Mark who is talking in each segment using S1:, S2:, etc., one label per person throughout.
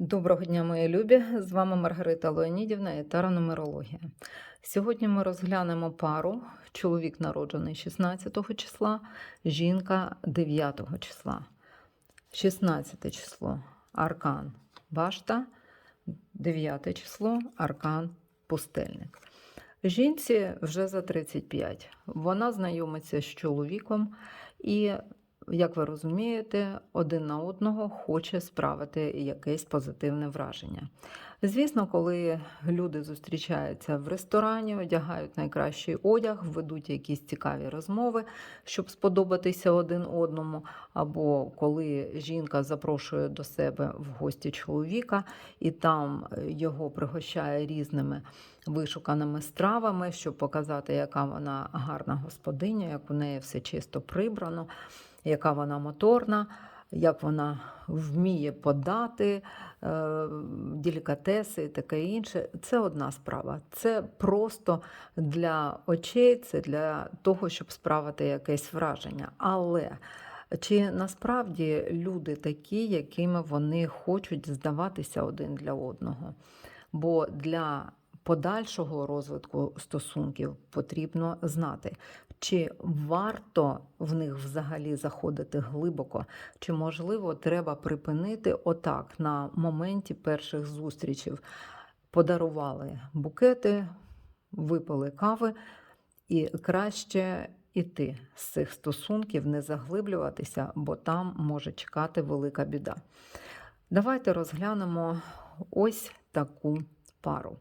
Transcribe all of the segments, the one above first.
S1: Доброго дня, мої любі! З вами Маргарита Леонідівна і таранумерологія. Сьогодні ми розглянемо пару. Чоловік народжений 16 числа, жінка 9 числа. 16 число аркан Башта, 9 число аркан Пустельник. Жінці вже за 35. Вона знайомиться з чоловіком і як ви розумієте, один на одного хоче справити якесь позитивне враження. Звісно, коли люди зустрічаються в ресторані, одягають найкращий одяг, ведуть якісь цікаві розмови, щоб сподобатися один одному, або коли жінка запрошує до себе в гості чоловіка і там його пригощає різними вишуканими стравами, щоб показати, яка вона гарна господиня, як у неї все чисто прибрано яка вона моторна, як вона вміє подати е, делікатеси і таке інше. Це одна справа. Це просто для очей, це для того, щоб справити якесь враження. Але чи насправді люди такі, якими вони хочуть здаватися один для одного? Бо для подальшого розвитку стосунків потрібно знати, чи варто в них взагалі заходити глибоко, чи, можливо, треба припинити отак на моменті перших зустрічей. Подарували букети, випили кави, і краще іти з цих стосунків, не заглиблюватися, бо там може чекати велика біда. Давайте розглянемо ось таку пару.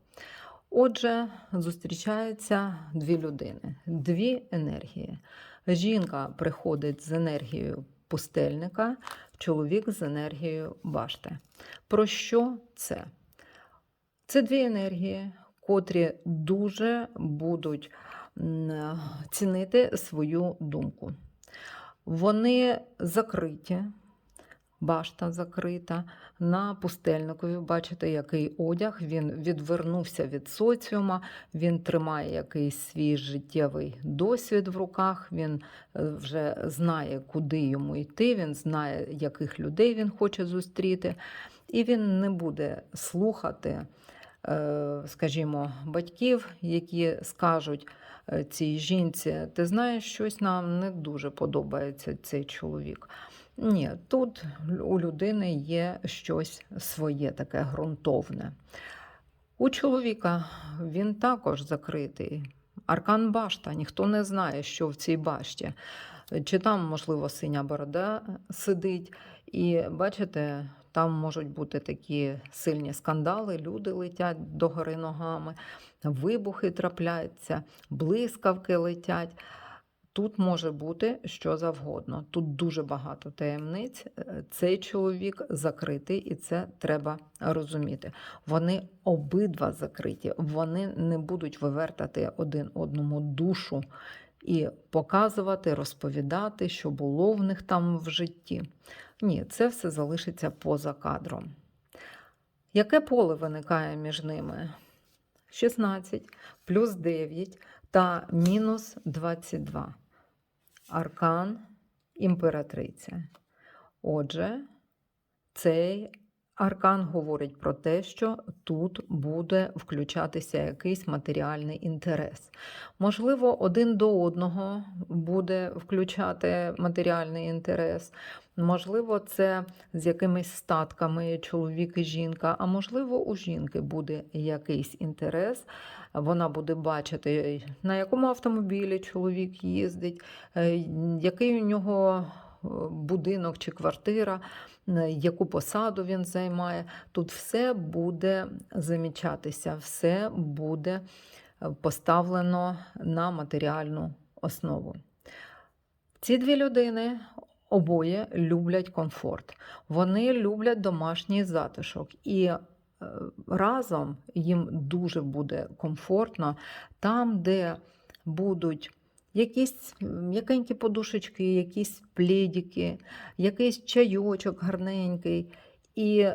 S1: Отже, зустрічаються дві людини, дві енергії. Жінка приходить з енергією пустельника, чоловік з енергією башти. Про що це? Це дві енергії, котрі дуже будуть цінити свою думку. Вони закриті башта закрита. На пустельникові, бачите, який одяг. Він відвернувся від соціума, він тримає якийсь свій життєвий досвід в руках, він е, вже знає, куди йому йти, він знає, яких людей він хоче зустріти. І він не буде слухати, е, скажімо, батьків, які скажуть е, цій жінці, ти знаєш, щось нам не дуже подобається цей чоловік. Ні, тут у людини є щось своє таке ґрунтовне. У чоловіка він також закритий. Аркан башта, ніхто не знає, що в цій башті. Чи там, можливо, синя борода сидить, і бачите, там можуть бути такі сильні скандали, люди летять догори ногами, вибухи трапляються, блискавки летять. Тут може бути що завгодно. Тут дуже багато таємниць. Е, цей чоловік закритий, і це треба розуміти. Вони обидва закриті, вони не будуть вивертати один одному душу і показувати, розповідати, що було в них там в житті. Ні, це все залишиться поза кадром. Яке поле виникає між ними? 16 плюс 9 та мінус 22 аркан імператриця. Отже, цей аркан говорить про те, що тут буде включатися якийсь матеріальний інтерес. Можливо, один до одного буде включати матеріальний інтерес. Можливо, це з якимись статками чоловік і жінка, а можливо, у жінки буде якийсь інтерес. Вона буде бачити, на якому автомобілі чоловік їздить, е, який у нього будинок чи квартира, е, яку посаду він займає. Тут все буде замічатися, все буде поставлено на матеріальну основу. Ці дві людини обоє люблять комфорт, вони люблять домашній затишок. І разом їм дуже буде комфортно там, де будуть якісь м'якенькі подушечки, якісь плідіки, якийсь чайочок гарненький. І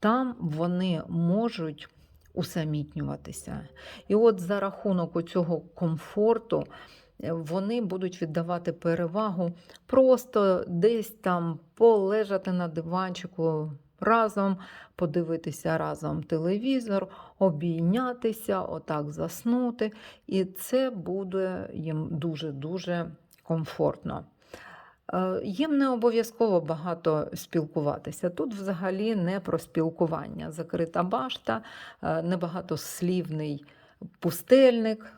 S1: там вони можуть усамітнюватися. І от за рахунок цього комфорту. Е, вони будуть віддавати перевагу просто десь там полежати на диванчику, разом, подивитися разом телевізор, обійнятися, отак заснути. І це буде їм дуже-дуже комфортно. Е, Їм не обов'язково багато спілкуватися. Тут взагалі не про спілкування. Закрита башта, е, небагатослівний пустельник.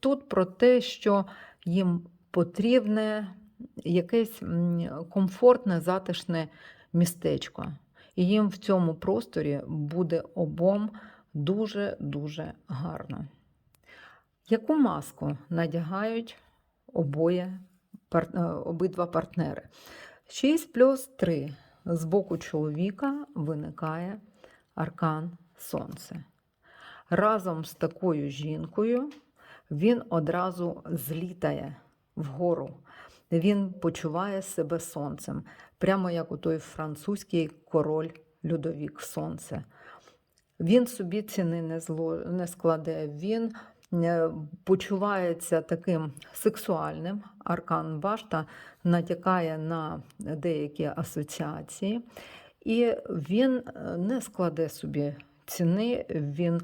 S1: Тут про те, що їм потрібне якесь комфортне, затишне містечко. І їм в цьому просторі буде обом дуже-дуже гарно. Яку маску надягають обоє, пар- е, обидва партнери? 6 плюс 3. З боку чоловіка виникає аркан Сонце. Разом з такою жінкою він одразу злітає вгору. Він почуває себе сонцем, прямо як у той французький король Людовік Сонце. Він собі ціни не, зло, не складе, він е, почувається таким сексуальним. Аркан Башта натякає на деякі асоціації, і він е, не складе собі ціни, він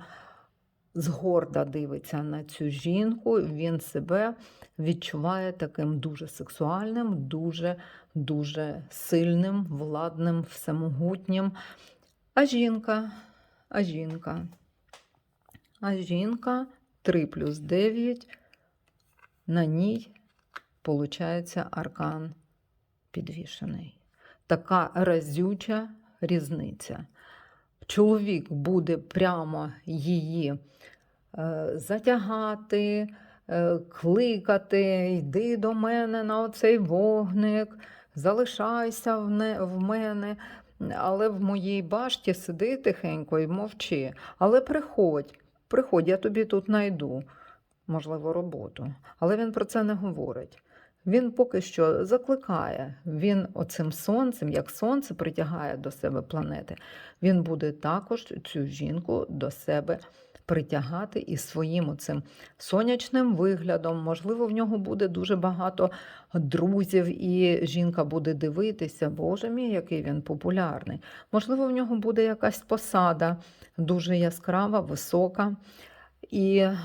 S1: згорда дивиться на цю жінку, він себе відчуває таким дуже сексуальним, дуже дуже сильним, владним, всемогутнім. А жінка, а жінка, а жінка 3 плюс 9, на ній виходить аркан підвішений. Така разюча різниця. Чоловік буде прямо її е, затягати, е, кликати, йди до мене на оцей вогник, залишайся в, мене. Але в моїй башті сиди тихенько і мовчи. Але приходь, приходь, я тобі тут найду, можливо, роботу. Але він про це не говорить. Він поки що закликає, він оцим сонцем, як сонце притягає до себе планети, він буде також цю жінку до себе притягати і своїм оцим сонячним виглядом. Можливо, в нього буде дуже багато друзів, і жінка буде дивитися, Боже мій, який він популярний. Можливо, в нього буде якась посада дуже яскрава, висока. І е,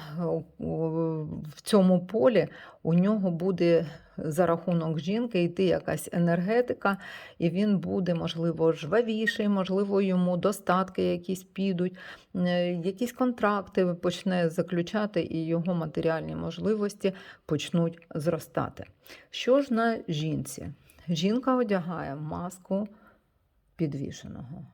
S1: в цьому полі у нього буде за рахунок жінки йти якась енергетика, і він буде, можливо, жвавіший, можливо, йому достатки якісь підуть, е, якісь контракти почне заключати, і його матеріальні можливості почнуть зростати. Що ж на жінці? Жінка одягає маску підвішеного.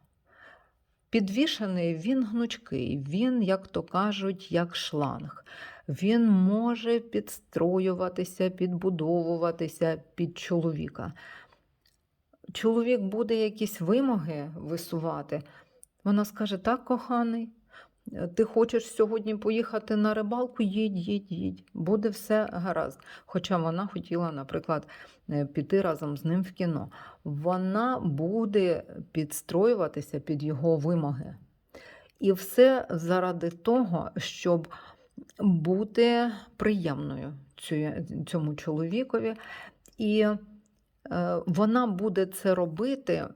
S1: Підвішений він гнучкий, він, як то кажуть, як шланг. Він може підстроюватися, підбудовуватися під чоловіка. Чоловік буде якісь вимоги висувати. Вона скаже: так, коханий, ти хочеш сьогодні поїхати на рибалку? Їдь, їдь, їдь. Буде все гаразд. Хоча вона хотіла, наприклад, е, піти разом з ним в кіно. Вона буде підстроюватися під його вимоги. І все заради того, щоб бути приємною цьому чоловікові. І е, вона буде це робити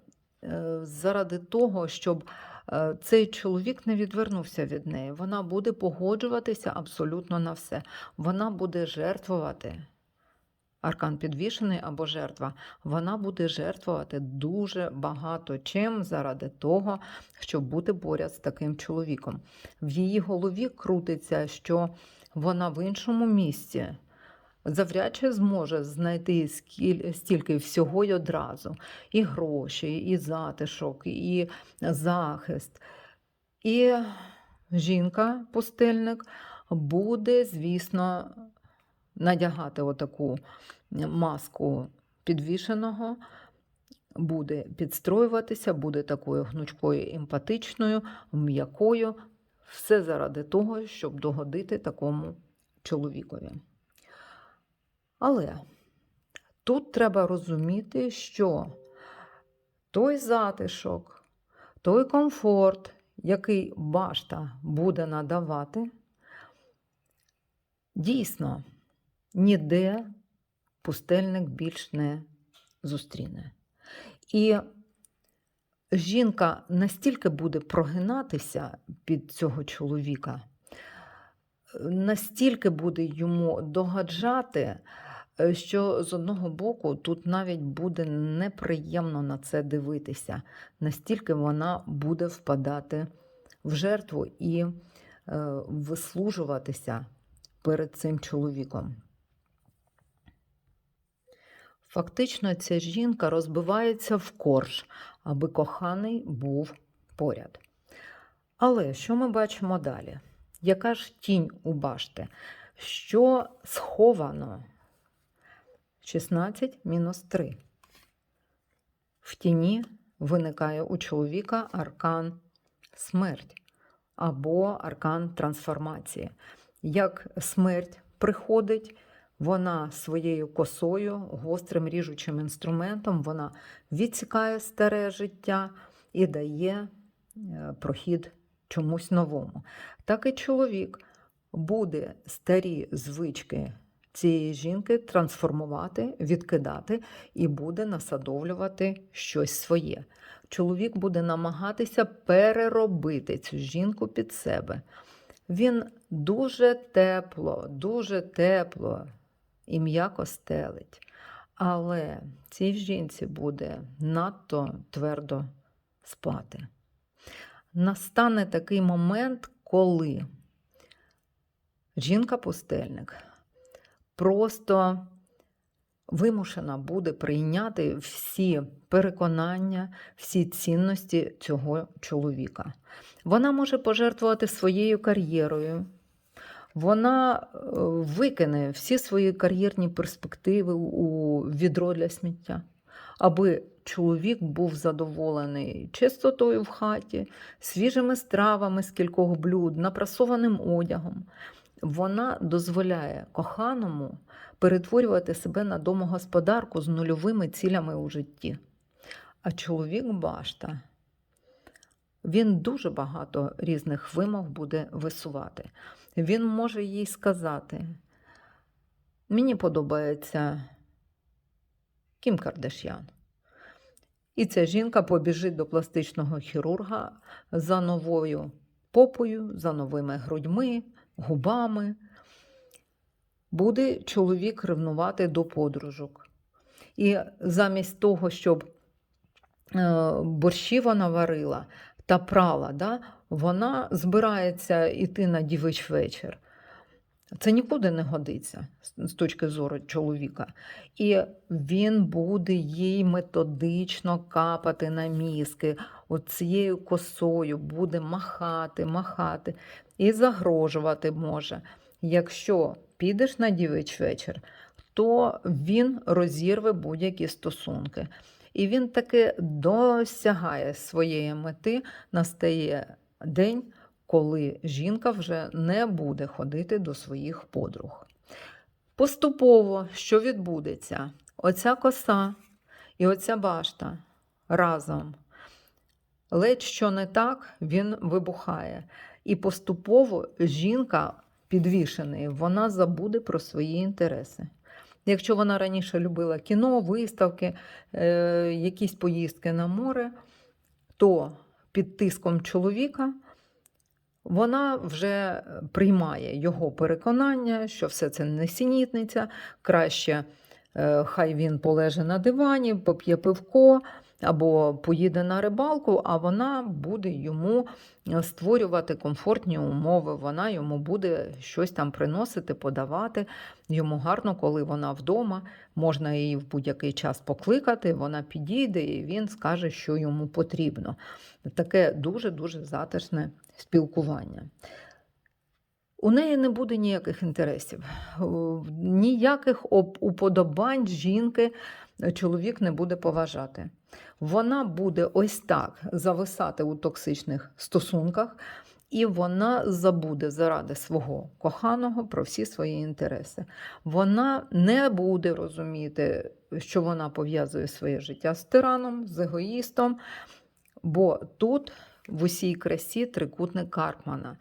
S1: е, заради того, щоб цей чоловік не відвернувся від неї. Вона буде погоджуватися абсолютно на все. Вона буде жертвувати. Аркан підвішений або жертва, вона буде жертвувати дуже багато чим заради того, щоб бути поряд з таким чоловіком. В її голові крутиться, що вона в іншому місці завряд чи зможе знайти стільки всього й одразу: і гроші, і затишок, і захист. І жінка, пустельник, буде, звісно, надягати отаку маску підвішеного, буде підстроюватися, буде такою гнучкою, емпатичною, м'якою. Все заради того, щоб догодити такому чоловікові. Але тут треба розуміти, що той затишок, той комфорт, який башта буде надавати, дійсно ніде пустельник більш не зустріне. І жінка настільки буде прогинатися під цього чоловіка, настільки буде йому догаджати, що з одного боку тут навіть буде неприємно на це дивитися, настільки вона буде впадати в жертву і е, вислужуватися перед цим чоловіком. Фактично, ця жінка розбивається в корж, аби коханий був поряд. Але що ми бачимо далі? Яка ж тінь у башти? Що сховано? 16 мінус 3. В тіні виникає у чоловіка аркан смерть або аркан трансформації. Як смерть приходить, вона своєю косою, гострим ріжучим інструментом, вона відсікає старе життя і дає е, прохід чомусь новому. Так і чоловік буде старі звички цієї жінки трансформувати, відкидати і буде насадовлювати щось своє. Чоловік буде намагатися переробити цю жінку під себе. Він дуже тепло, дуже тепло і м'яко стелить. Але цій жінці буде надто твердо спати. Настане такий момент, коли жінка-пустельник просто вимушена буде прийняти всі переконання, всі цінності цього чоловіка. Вона може пожертвувати своєю кар'єрою. Вона е, викине всі свої кар'єрні перспективи у відро для сміття, аби чоловік був задоволений чистотою в хаті, свіжими стравами з кількох блюд, напрасованим одягом. Вона дозволяє коханому перетворювати себе на домогосподарку з нульовими цілями у житті. А чоловік башта, він дуже багато різних вимог буде висувати. Він може їй сказати: мені подобається Кім Кардашян. І ця жінка побіжить до пластичного хірурга за новою попою, за новими грудьми, губами. Буде чоловік ревнувати до подружок. І замість того, щоб е, борщі вона варила та прала, да, вона збирається йти на дівич вечір. Це нікуди не годиться з точки зору чоловіка. І він буде їй методично капати на мізки, от цією косою буде махати, махати і загрожувати може. Якщо підеш на дівич вечір, то він розірве будь-які стосунки. І він таки досягає своєї мети, настає день, коли жінка вже не буде ходити до своїх подруг. Поступово, що відбудеться? Оця коса і оця башта разом. Ледь що не так, він вибухає. І поступово жінка підвішений, вона забуде про свої інтереси. Якщо вона раніше любила кіно, виставки, е, якісь поїздки на море, то під тиском чоловіка вона вже приймає його переконання, що все це несенітниця, краще е, хай він полеже на дивані, поп'є пивко або поїде на рибалку, а вона буде йому е, створювати комфортні умови. Вона йому буде щось там приносити, подавати. Йому гарно, коли вона вдома, можна її в будь-який час покликати, вона підійде і він скаже, що йому потрібно. Таке дуже-дуже затишне спілкування. У неї не буде ніяких інтересів, ніяких уподобань жінки чоловік не буде поважати. Вона буде ось так зависати у токсичних стосунках, і вона забуде заради свого коханого про всі свої інтереси. Вона не буде розуміти, що вона пов'язує своє життя з тираном, з егоїстом, бо тут в усій красі трикутник Карпмана.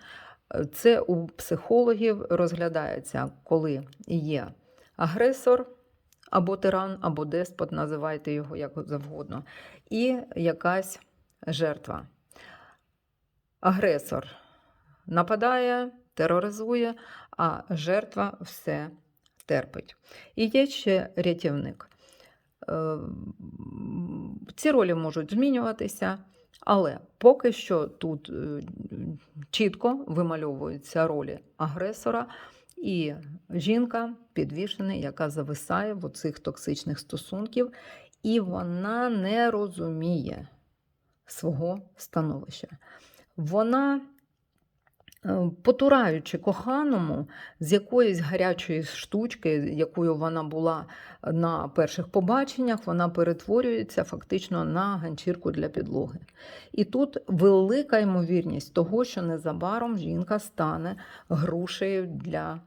S1: Це у психологів розглядається, коли є агресор або тиран, або деспот, називайте його як завгодно, і якась жертва. Агресор нападає, тероризує, а жертва все терпить. І є ще рятівник. Е, Ці ролі можуть змінюватися, але поки що тут е, чітко вимальовуються ролі агресора і жінка підвішена, яка зависає в оцих токсичних стосунків, і вона не розуміє свого становища. Вона, потураючи коханому з якоїсь гарячої штучки, якою вона була на перших побаченнях, вона перетворюється фактично на ганчірку для підлоги. І тут велика ймовірність того, що незабаром жінка стане грушею для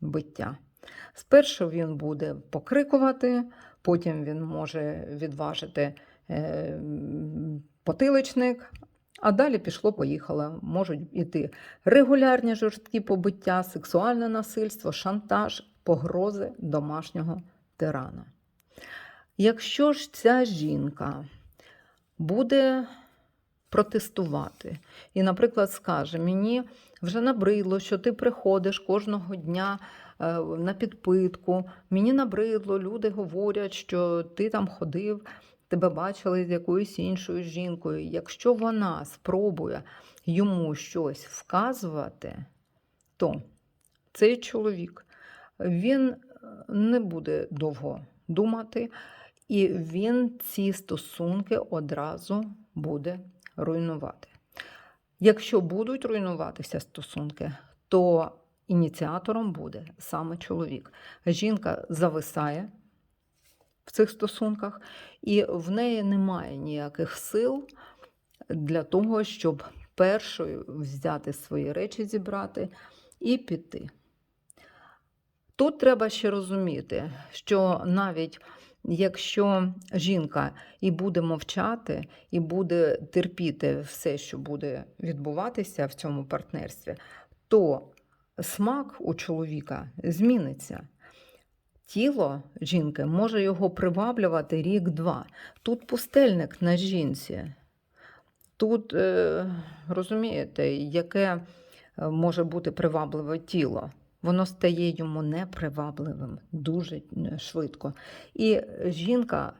S1: биття. Спершу він буде покрикувати, потім він може відважити е, потиличник, а далі пішло-поїхало. Можуть іти регулярні жорсткі побиття, сексуальне насильство, шантаж, погрози домашнього тирана. Якщо ж ця жінка буде протестувати і, наприклад, скаже: мені вже набридло, що ти приходиш кожного дня е, на підпитку, мені набридло, люди говорять, що ти там ходив, тебе бачили з якоюсь іншою жінкою. Якщо вона спробує йому щось вказувати, то цей чоловік він е, не буде довго думати, і він ці стосунки одразу буде руйнувати. Якщо будуть руйнуватися стосунки, то ініціатором буде саме чоловік. Жінка зависає в цих стосунках, і в неї немає ніяких сил для того, щоб першою взяти свої речі, зібрати і піти. Тут треба ще розуміти, що навіть якщо жінка і буде мовчати, і буде терпіти все, що буде відбуватися в цьому партнерстві, то смак у чоловіка зміниться. Тіло жінки може його приваблювати рік-два. Тут пустельник на жінці. Тут, е, розумієте, яке е, може бути привабливе тіло. Воно стає йому непривабливим дуже е, швидко. І жінка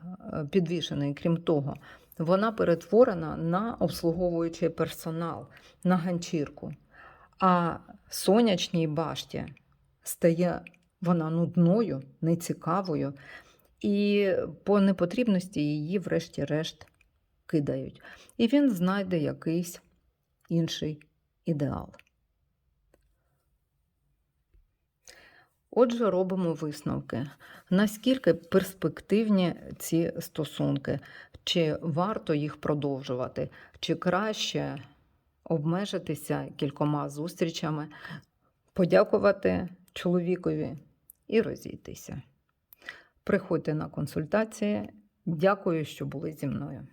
S1: підвішена, крім того, вона перетворена на обслуговуючий персонал, на ганчірку. А сонячній башті стає вона нудною, нецікавою, і по непотрібності її, врешті-решт, кидають. І він знайде якийсь інший ідеал. Отже, робимо висновки. Наскільки перспективні ці стосунки, чи варто їх продовжувати, чи краще обмежитися кількома зустрічами, подякувати чоловікові і розійтися. Приходьте на консультації. Дякую, що були зі мною.